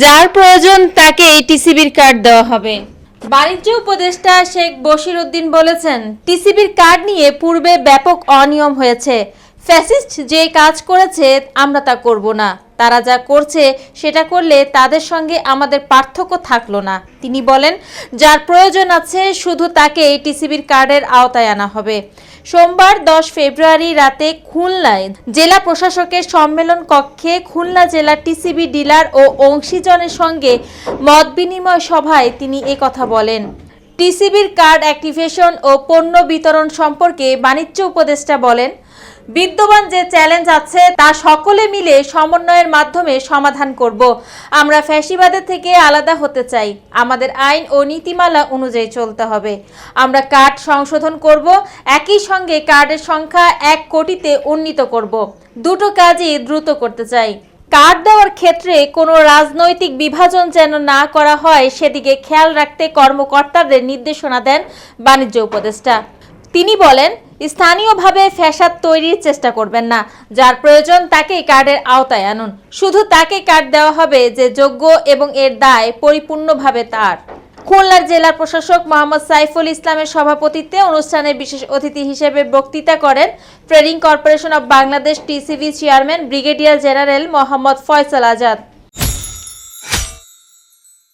যার প্রয়োজন তাকে এই টিসিবির কার্ড দেওয়া হবে। বাণিজ্য উপদেষ্টা শেখ বশির উদ্দিন বলেছেন, টিসিবির কার্ড নিয়ে পূর্বে ব্যাপক অনিয়ম হয়েছে। ফ্যাসিস্ট যে কাজ করেছে, আমরা তা করব না। তারা যা করছে, সেটা করলে তাদের সঙ্গে আমাদের পার্থক্য থাকল না। তিনি বলেন, যার প্রয়োজন আছে, শুধু তাকে টিসিবির কার্ডের আওতায় আনা হবে। সোমবার দশ ফেব্রুয়ারি রাতে খুলনায় জেলা প্রশাসকের সম্মেলন কক্ষে খুলনা জেলা টিসিবি ডিলার ও অংশীজনের সঙ্গে মত বিনিময় সভায় তিনি কথা বলেন। টিসিবির কার্ড অ্যাক্টিভেশন ও পণ্য বিতরণ সম্পর্কে বাণিজ্য উপদেষ্টা বলেন, বিদ্যমান যে চ্যালেঞ্জ আছে তা সকলে মিলে সমন্বয়ের মাধ্যমে সমাধান করব। আমরা ফ্যাসিবাদের থেকে আলাদা হতে চাই। আমাদের আইন ও নীতিমালা অনুযায়ী চলতে হবে। আমরা কার্ড সংশোধন করব, একই সঙ্গে কার্ডের সংখ্যা এক কোটিতে উন্নীত করব। দুটো কাজই দ্রুত করতে চাই। কার্ড দেওয়ার ক্ষেত্রে কোনো রাজনৈতিক বিভাজন যেন না করা হয়, সেদিকে খেয়াল রাখতে কর্মকর্তাদের নির্দেশনা দেন বাণিজ্য উপদেষ্টা। তিনি বলেন, স্থানীয়ভাবে ফ্যাসাদ তৈরির চেষ্টা করবেন না, যার প্রয়োজন তাকে কার্ডের আওতায় আনুন। শুধু তাকে কার্ড দেওয়া হবে যে যোগ্য এবং এর দায় পরিপূর্ণভাবে তার। খুলনার জেলা প্রশাসক মোহাম্মদ সাইফুল ইসলামের সভাপতিত্বে অনুষ্ঠানে বিশেষ অতিথি হিসেবে বক্তৃতা করেন Trading Corporation of Bangladesh TCB chairman brigadier general Mohammad Faisal Azad.